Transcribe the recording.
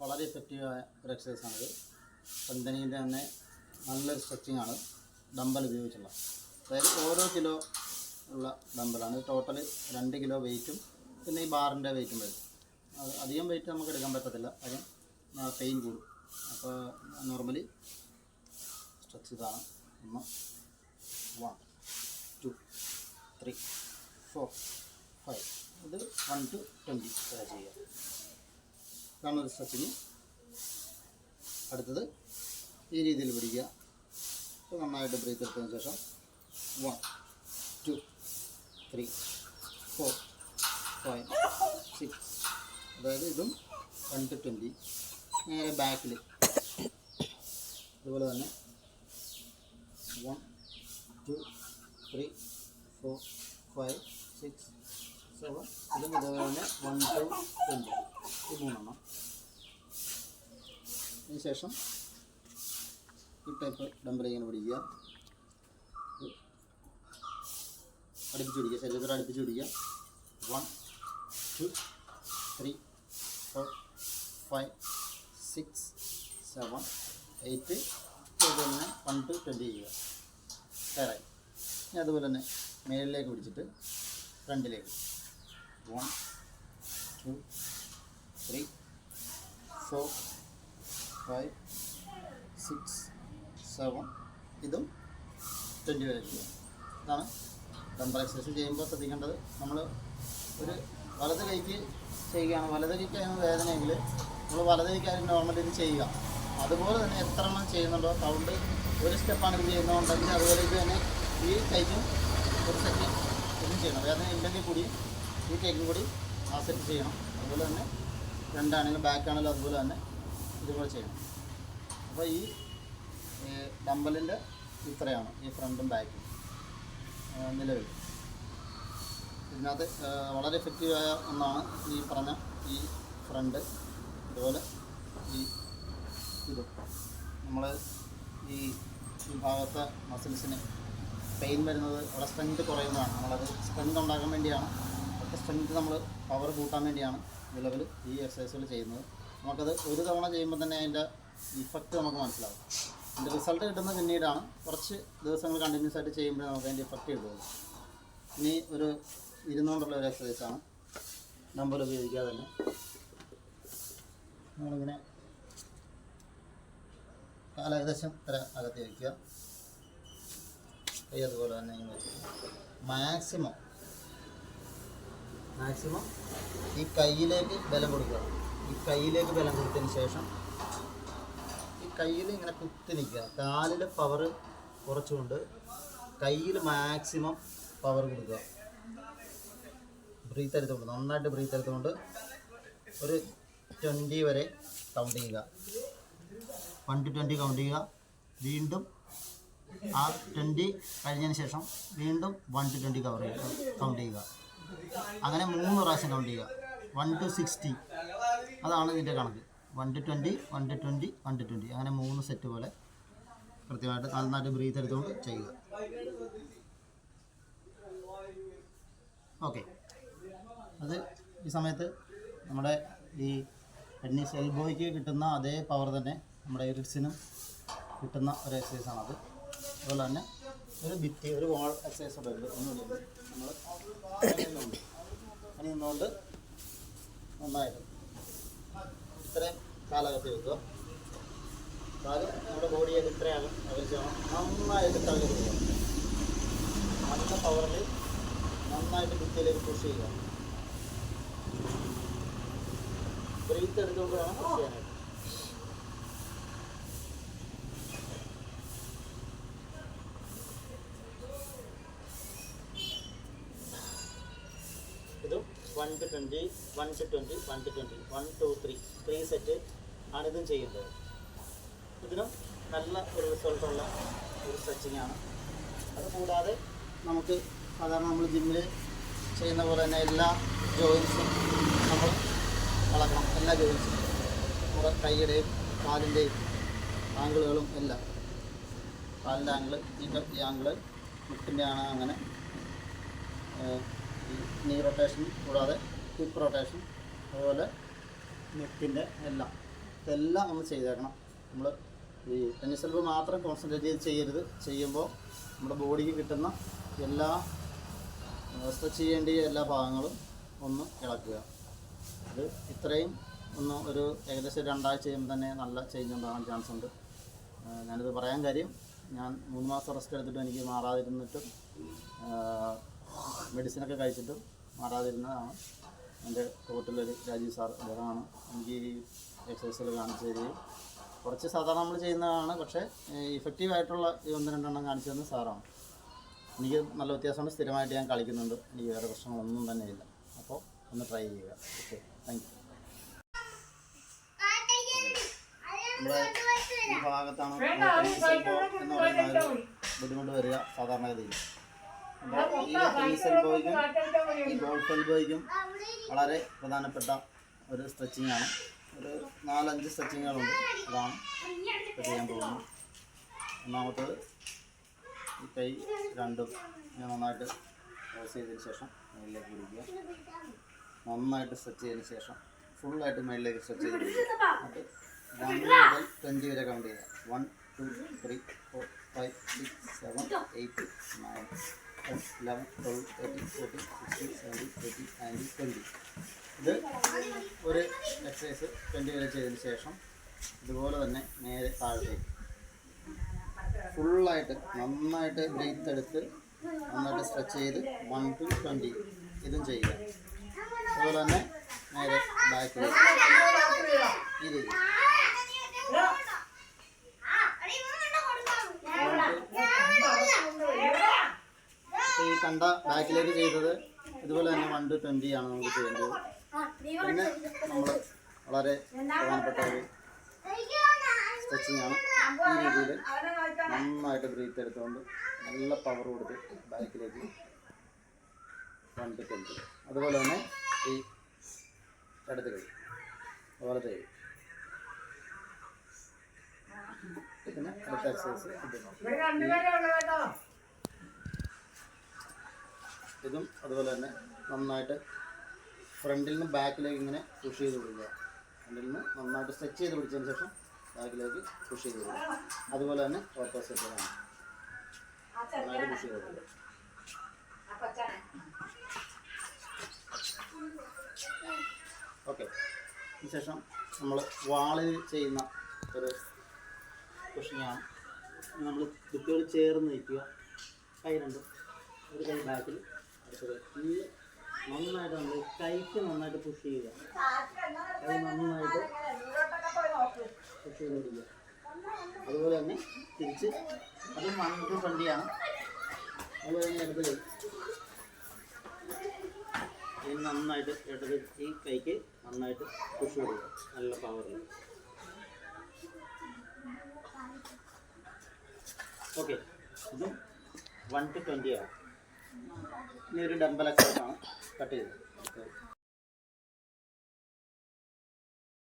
വളരെ എഫക്റ്റീവായ ഒരു എക്സസൈസാണിത് പന്തനീന്റെ തന്നെ നല്ലൊരു സ്ട്രെച്ചിങ് ആണ് ഡമ്പൽ ഉപയോഗിച്ചുള്ള. അതായത് ഓരോ കിലോ ഉള്ള ഡമ്പലാണ് ടോട്ടൽ രണ്ട് കിലോ വെയിറ്റും പിന്നെ ഈ ബാറിന്റെ വെയിറ്റും വരും. അത് അധികം വെയിറ്റ് നമുക്ക് എടുക്കാൻ പറ്റത്തില്ല. കാര്യം പെയിൻ കൂടും. അപ്പോൾ നോർമലി സ്ട്രെച്ച് ഇതാണ്. ഒന്ന് one two three four five ഇത് വൺ ടു ട്വന്റി ചെയ്യുക. ഒരു സ്ട്രെച്ചിങ് അടുത്തത് ഈ രീതിയിൽ പിടിക്കുക. അപ്പോൾ നന്നായിട്ട് ബ്രീത്ത് എടുത്തതിന് ശേഷം one two three four five six അതായത് ഇതും വൺ ടു ട്വന്റി നേരെ ബാക്കിൽ അതുപോലെ തന്നെ one two three four five six seven ഇതും ഇതുപോലെ തന്നെ വൺ ടു ട്വന്റി ഈ മൂന്നെണ്ണം. അതിന് ശേഷം ഈ ടൈപ്പ് ഡമ്പൽ ഇങ്ങനെ പിടിക്കുക. അടുപ്പിച്ച് പിടിക്കുക. ശരീരത്തിൽ അടുപ്പിച്ച് പിടിക്കുക. One two three four five six seven eight തന്നെ വൺ ടു ട്വന്റി ചെയ്യുക. കയറായി ഇനി അതുപോലെ തന്നെ മേളിലേക്ക് പിടിച്ചിട്ട് ഫ്രണ്ടിലേക്ക്. One two three four five six seven ഇതും ട്വന്റി വരെ ചെയ്യുക ഇതാണ് ഡംബർ എക്സസൈസ് ചെയ്യുമ്പോൾ ശ്രദ്ധിക്കേണ്ടത്. നമ്മൾ ഒരു വലത് കൈക്ക് ചെയ്യുകയാണ്. വലത് കൈക്കാണ് വേദനയെങ്കിൽ നമ്മൾ വലത് കൈക്കാരും നോർമലി ഇത് ചെയ്യുക. അതുപോലെ തന്നെ എത്ര എണ്ണം ചെയ്യുന്നുണ്ടോ? കൗണ്ട് ഒരു സ്റ്റെപ്പാണ് ഇത് ചെയ്യുന്നതുണ്ടെങ്കിൽ അതുപോലെ ഇത് തന്നെ ഈ കൈക്കും ഒരു സെറ്റ് ഇതും ചെയ്യണം. വേദന ഇല്ലെങ്കിൽ കൂടി ഈ കൈക്കും കൂടി ആ സെറ്റ് ചെയ്യണം. അതുപോലെ തന്നെ രണ്ടാണെങ്കിലും ബാക്കാണെങ്കിലും അതുപോലെ തന്നെ ഇതുപോലെ ചെയ്യണം അപ്പോൾ ഈ ഡമ്പലിന്റെ ഇത്രയാണ് ഈ ഫ്രണ്ടും ബാക്കും നിലവിൽ. ഇതിനകത്ത് വളരെ എഫക്റ്റീവായ ഒന്നാണ് ഈ പറഞ്ഞ ഈ ഫ്രണ്ട് അതുപോലെ ഈ ഇത്. നമ്മൾ ഈ ഭാഗത്തെ മസിൽസിന് പെയിൻ വരുന്നത് അവിടെ സ്ട്രെങ്ത് കുറയുന്നതാണ്. നമ്മളത് സ്ട്രെങ്ത് ഉണ്ടാക്കാൻ വേണ്ടിയാണ്. അവിടുത്തെ സ്ട്രെങ്ത് നമ്മൾ പവർ കൂട്ടാൻ വേണ്ടിയാണ് നിലവിൽ ഈ എക്സസൈസുകൾ ചെയ്യുന്നത്. നമുക്കത് ഒരു തവണ ചെയ്യുമ്പോൾ തന്നെ അതിന്റെ ഇഫക്റ്റ് നമുക്ക് മനസ്സിലാവും. അതിന്റെ റിസൾട്ട് കിട്ടുന്നത് പിന്നീടാണ്. കുറച്ച് ദിവസങ്ങൾ കണ്ടിന്യൂസ് ആയിട്ട് ചെയ്യുമ്പോൾ നമുക്ക് അതിന്റെ ഇഫക്റ്റ് കിട്ടുള്ളൂ ഇനി ഒരു ഇരുന്നുകൊണ്ടുള്ള ഒരു എക്സസൈസ് ആണ്. നമ്പർ ഉപയോഗിക്കാതെ തന്നെ. നമ്മളിങ്ങനെ കാല ഏകദേശം ഇത്ര അകത്ത് വയ്ക്കുക കൈ അതുപോലെ തന്നെ ഇങ്ങനെ മാക്സിമം മാക്സിമം ഈ കയ്യിലേക്ക് ബലം കൊടുക്കുക. ഈ കയ്യിലേക്ക് ബലം കൊടുത്തതിന് ശേഷം ഈ കയ്യിൽ ഇങ്ങനെ കുത്തി നിൽക്കുക. കാലിൽ പവർ കുറച്ചുകൊണ്ട് കയ്യിൽ മാക്സിമം പവർ കൊടുക്കുക. ബ്രീത്ത് എടുത്തുകൊണ്ട് നന്നായിട്ട് ബ്രീത്ത് എടുത്തുകൊണ്ട് ഒരു ട്വന്റി വരെ കൗണ്ട് ചെയ്യുക. വൺ ടു ട്വന്റി കൗണ്ട് ചെയ്യുക. വീണ്ടും ആ ട്വന്റി കഴിഞ്ഞതിന് ശേഷം വീണ്ടും വൺ ടു ട്വന്റി കവർ ചെയ്യുക കൗണ്ട് ചെയ്യുക. അങ്ങനെ മൂന്ന് പ്രാവശ്യം കൗണ്ട് ചെയ്യുക. വൺ ടു സിക്സ്റ്റി അതാണ് ഇതിന്റെ കണക്ക്. One two twenty one two twenty one two twenty അങ്ങനെ മൂന്ന് സെറ്റ് പോലെ കൃത്യമായിട്ട് നന്നായിട്ട് ബ്രീത്ത് എടുത്തുകൊണ്ട് ചെയ്യുക. ഓക്കെ അത് ഈ സമയത്ത് നമ്മുടെ ഈ ടെന്നീസ് എൽബോയ്ക്ക് കിട്ടുന്ന അതേ പവർ തന്നെ നമ്മുടെ ഇറിഡ്സിനും കിട്ടുന്ന ഒരു എക്സസൈസാണത് അതുപോലെ തന്നെ ഒരു ഭിത്തി ഒരു വാൾ എക്സസൈസ് ഉണ്ട്. ഒന്നുമില്ല. നമ്മൾ നിന്നുകൊണ്ട് നന്നായിട്ട് ഇത്രയും കാലകത്ത് വെക്കുക കാൽ നമ്മുടെ ബോഡിയായിട്ട് ഇത്രയാകും അകലിച്ചാണ് നന്നായിട്ട് തള്ളി കൊടുക്കുക. നല്ല പവറിൽ നന്നായിട്ട് ഭിത്തിയിലേക്ക് പുഷ് ചെയ്യുക. ബ്രീത്ത് എടുത്തുകൊണ്ട് വേണം പുഷ് ചെയ്യാനായിട്ട്. Two twenty one two twenty one two twenty one two three three set ആണ് ഇതും ചെയ്യുന്നത്. ഇതിനും നല്ല ഒരു റിസൾട്ടുള്ള ഒരു സ്ട്രെച്ചിങ് ആണ്. അതുകൂടാതെ നമുക്ക് സാധാരണ നമ്മൾ ജിമ്മിൽ ചെയ്യുന്ന പോലെ തന്നെ എല്ലാ ജോയിൻസും നമ്മൾ വളക്കണം എല്ലാ ജോയിൻസും നമ്മുടെ കൈയുടെയും കാലിന്റെയും ആംഗിളുകളും എല്ലാം. കാലിന്റെ ആംഗിൾ ഈ ആംഗിൾ മുട്ടിന്റെ ആണ് അങ്ങനെ നീ റൊട്ടേഷൻ കൂടാതെ ഹിപ്പ് റൊട്ടേഷൻ അതുപോലെ നെക്കിന്റെ എല്ലാം. ഇതെല്ലാം നമ്മൾ ചെയ്തേക്കണം. നമ്മൾ ഈ ടെന്നീസ് എൽബോ മാത്രം കോൺസെൻട്രേറ്റ് ചെയ്ത് ചെയ്യരുത്. ചെയ്യുമ്പോൾ നമ്മുടെ ബോഡിക്ക് കിട്ടുന്ന എല്ലാ സ്ട്രെച്ച് ചെയ്യേണ്ട എല്ലാ ഭാഗങ്ങളും ഒന്ന് ഇളക്കുക. അത് ഇത്രയും ഒന്ന് ഒരു ഏകദേശം രണ്ടാഴ്ച ചെയ്യുമ്പോൾ തന്നെ നല്ല ചേഞ്ച് ഉണ്ടാകാൻ ചാൻസ് ഉണ്ട്. ഞാനിത് പറയാൻ കാര്യം ഞാൻ മൂന്ന് മാസം റെസ്റ്റ് എടുത്തിട്ട് എനിക്ക് മാറാതിരുന്നിട്ടും മെഡിസിനൊക്കെ കഴിച്ചിട്ടും മാറാതിരുന്നതാണ്. എന്റെ കോട്ടിലൊരു രാജീവ് സാർ അദ്ദേഹമാണ് എനിക്ക് ഈ എക്സസൈസുകൾ കാണിച്ചു തരികയും കുറച്ച് സാധാരണ നമ്മൾ ചെയ്യുന്നതാണ് പക്ഷേ ഇഫക്റ്റീവ് ആയിട്ടുള്ള ഈ ഒന്ന് രണ്ടെണ്ണം കാണിച്ചു തന്ന സാറാണ്. എനിക്ക് നല്ല വ്യത്യാസമുണ്ട് സ്ഥിരമായിട്ട് ഞാൻ കളിക്കുന്നുണ്ട്. എനിക്ക് വേറെ പ്രശ്നങ്ങളൊന്നും തന്നെ ഇല്ല. അപ്പോൾ ഒന്ന് ട്രൈ ചെയ്യുക. ഓക്കെ താങ്ക് യു നമ്മുടെ ഈ ഭാഗത്താണ് എന്ന് പറയുന്ന ബുദ്ധിമുട്ട് വരിക സാധാരണഗതിയിൽ. അപ്പോൾ ബോയ്ക്കും വളരെ പ്രധാനപ്പെട്ട ഒരു സ്ട്രെച്ചിങ് ആണ്. ഒരു നാലഞ്ച് സ്ട്രെച്ചിങ്ങുകളുണ്ട് അതാണ് ചെയ്യാൻ പോകുന്നത്. ഒന്നാമത്തത് ഈ കൈ രണ്ടും ഞാൻ നന്നായിട്ട് ക്ലോസ് ചെയ്തതിന് ശേഷം മേലിലേക്ക് പിടിക്കുക നന്നായിട്ട് സ്ട്രെച്ച് ചെയ്തതിന് ശേഷം ഫുള്ളായിട്ട് മേലിലേക്ക് സ്ട്രെച്ച് ചെയ്ത് രണ്ട് മുതൽ ട്വന്റി വരെ കൗണ്ട് ചെയ്യുക. One two three four five six seven eight nine ten eleven twelve thirteen fourteen sixteen seventeen eighteen nineteen twenty ഇത് ഒരു എക്സസൈസ് ട്വന്റി വരെ ചെയ്തതിന് ശേഷം ഇതുപോലെ തന്നെ നേരെ താഴത്തേക്ക് ഫുള്ളായിട്ട് നന്നായിട്ട് ബ്രീത്ത് എടുത്ത് നന്നായിട്ട് സ്ട്രെച്ച് ചെയ്ത് വൺ ടു ട്വന്റി ഇതും ചെയ്യുക അതുപോലെ തന്നെ നേരെ ബാക്കിലേക്ക് ഈ രീതി ഈ കണ്ട ബാക്കിലേക്ക് ചെയ്തത് ഇതുപോലെ തന്നെ വൺ ടു ട്വന്റി ആണ് നമുക്ക് ചെയ്യേണ്ടത്. പിന്നെ നമ്മൾ വളരെ പ്രധാനപ്പെട്ട ഒരു സ്ട്രെച്ചിങ് ആണ് ഈ രീതിയിൽ നന്നായിട്ട് ബ്രീത്ത് എടുത്തുകൊണ്ട് നല്ല പവർ കൊടുത്ത് ബാക്കിലേക്ക് വൺ ടു ട്വന്റി അതുപോലെ തന്നെ ഈ ഇടത് കഴി അതുപോലെ കൈ പിന്നെ അടുത്ത എക്സസൈസ് ഇത് അതുപോലെ തന്നെ നന്നായിട്ട് ഫ്രണ്ടിൽ നിന്ന് ബാക്കിലേക്ക് ഇങ്ങനെ പുഷ് ചെയ്ത് കൊടുക്കുക. ഫ്രണ്ടിൽ നിന്ന് നന്നായിട്ട് സ്ട്രെച്ച് ചെയ്ത് പിടിച്ചതിന് ശേഷം ബാക്കിലേക്ക് പുഷ് ചെയ്ത് കൊടുക്കുക. അതുപോലെ തന്നെ ഓപ്പോസിറ്റ് ആണ് നന്നായിട്ട് പുഷ് ചെയ്ത് ഓക്കെ അതിനുശേഷം നമ്മൾ വാളിൽ ചെയ്യുന്ന ഒരു പുഷിങ്ങാണ് നമ്മൾ കുട്ടികൾ ചേർന്ന് നിൽക്കുക. കൈ രണ്ടും ഒരു കൈ ബാക്കിൽ ഈ നന്നായിട്ട് നമ്മൾ കൈക്ക് നന്നായിട്ട് പുഷ് ചെയ്യുക. കൈ നന്നായിട്ട് പുഷ് ചെയ്ത് പിടിക്കുക അതുപോലെ തന്നെ തിരിച്ച് അത് മണ്ണിട്ട് ഫ്രണ്ടിയാണ് അതുപോലെ തന്നെ ഇടത് കൈ നന്നായിട്ട് ഇടത് ഈ കൈക്ക് നന്നായിട്ട് പുഷ് കൊടുക്കുക നല്ല പവറിൽ ഓക്കെ ഇതും വൺ ടു ആണ്. ഇനി ഒരു ഡംബൽ ആണ്. കട്ട് ചെയ്തത്